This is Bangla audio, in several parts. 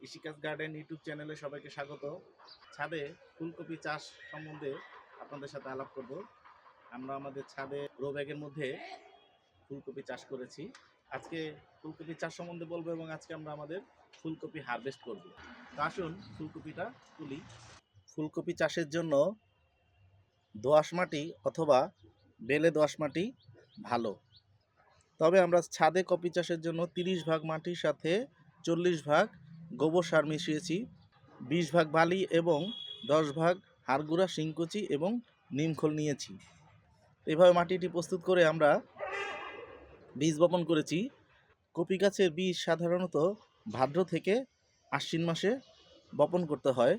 কৃষিকাজ গার্ডেন ইউটিউব চ্যানেলে সবাইকে স্বাগত। ছাদে ফুলকপি চাষ সম্বন্ধে আপনাদের সাথে আলাপ করব। আমরা আমাদের ছাদে রো ব্যাগের মধ্যে ফুলকপি চাষ করেছি। আজকে ফুলকপি চাষ সম্বন্ধে বলব এবং আজকে আমরা আমাদের ফুলকপি হারভেস্ট করব। তো আসুন ফুলকপিটা তুলি। ফুলকপি চাষের জন্য দোআঁশ মাটি অথবা বেলে দোআঁশ মাটি ভালো। তবে আমরা ছাদে কপি চাষের জন্য তিরিশ ভাগ মাটির সাথে চল্লিশ ভাগ গোবর সার মিশিয়েছি, বিশ ভাগ বালি এবং দশ ভাগ হাড়গুড়া, শিংকুচি এবং নিমখোল নিয়েছি। এভাবে মাটিটি প্রস্তুত করে আমরা বীজ বপন করেছি। কপি গাছের বীজ সাধারণত ভাদ্র থেকে আশ্বিন মাসে বপন করতে হয়।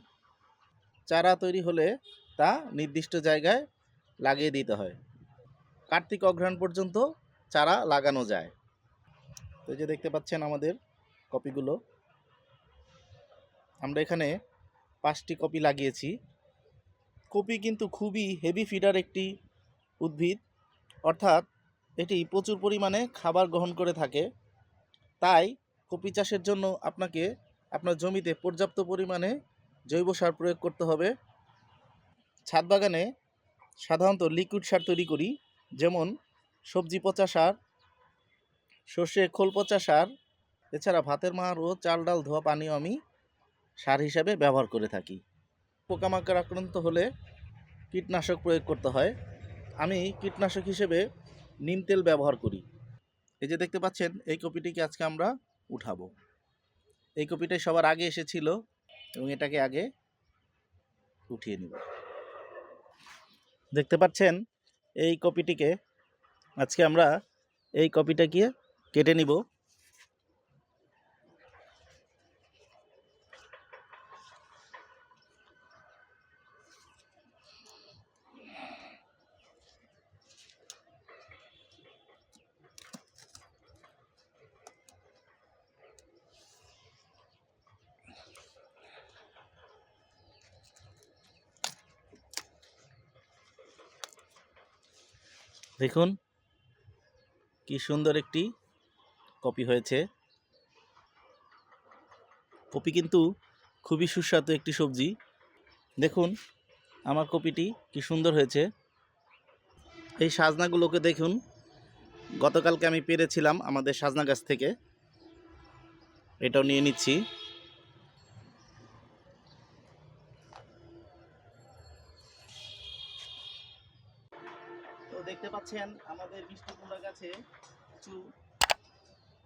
চারা তৈরি হলে তা নির্দিষ্ট জায়গায় লাগিয়ে দিতে হয়। কার্তিক অঘ্রাণ পর্যন্ত চারা লাগানো যায়। তো যে দেখতে পাচ্ছেন আমাদের কপিগুলো। আমরা এখানে পাঁচটি কপি লাগিয়েছি। কপি কিন্তু খুবই হেভি ফিডার একটি উদ্ভিদ। অর্থাৎ এটি প্রচুর পরিমাণে খাবার গ্রহণ করে থাকে। তাই কপি চাষের জন্য আপনাকে আপনার জমিতে পর্যাপ্ত পরিমাণে জৈব সার প্রয়োগ করতে হবে। ছাদ বাগানে সাধারণত লিকুইড সার তৈরি করি, যেমন সবজি পচা সার, সর্ষে খোল পচা সার, এছাড়া ভাতের মার ও চাল ডাল ধোয়া পানিও আমি সার হিসাবে ব্যবহার করে থাকি। পোকামাকড় আক্রান্ত হলে কীটনাশক প্রয়োগ করতে হয়। আমি কীটনাশক হিসেবে নিম তেল ব্যবহার করি। এই যে দেখতে পাচ্ছেন, এই কপিটিকে আজকে আমরা উঠাবো। এই কপিটাই সবার আগে এসেছিল এবং এটাকে আগে উঠিয়ে নিব। দেখতে পাচ্ছেন, এই কপিটিকে আজকে আমরা এই কপিটাকে কেটে নিব। দেখুন, কি সুন্দর একটি কপি হয়েছে। কপি কিন্তু খুবই সুস্বাদু একটি সবজি। দেখুন, আমার কপিটি কি সুন্দর হয়েছে। এই সাজনাগুলোকে দেখুন, গতকালকে আমি পেরেছিলাম আমাদের সাজনা গাছ থেকে। এটাও নিয়ে নিচ্ছি। দেখতে পাচ্ছেন আমাদের মিষ্টি কুমড়া গাছে কিছু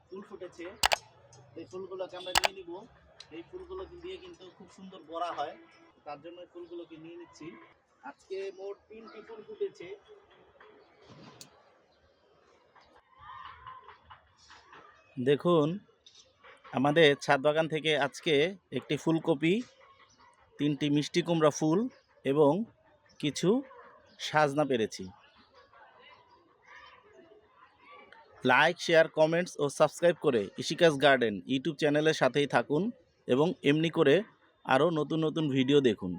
ফুল ফুটেছে। এই ফুলগুলোকে আমরা নিয়ে নিব। এই ফুলগুলো দিয়ে কিন্তু খুব সুন্দর বড়া হয়। তার জন্য ফুলগুলোকে নিয়ে নিচ্ছি। আজকে মোট তিনটি ফুল ফুটেছে। দেখুন, আমাদের ছাদ বাগান থেকে আজকে একটি ফুলকপি, তিনটি মিষ্টি কুমড়া ফুল এবং কিছু সাজনা পেরেছি। লাইক শেয়ার কমেন্টস ও সাবস্ক্রাইব করে ইশিকাস গার্ডেন ইউটিউব চ্যানেলের সাথেই থাকুন এবং এমনি করে আরও নতুন নতুন ভিডিও দেখুন।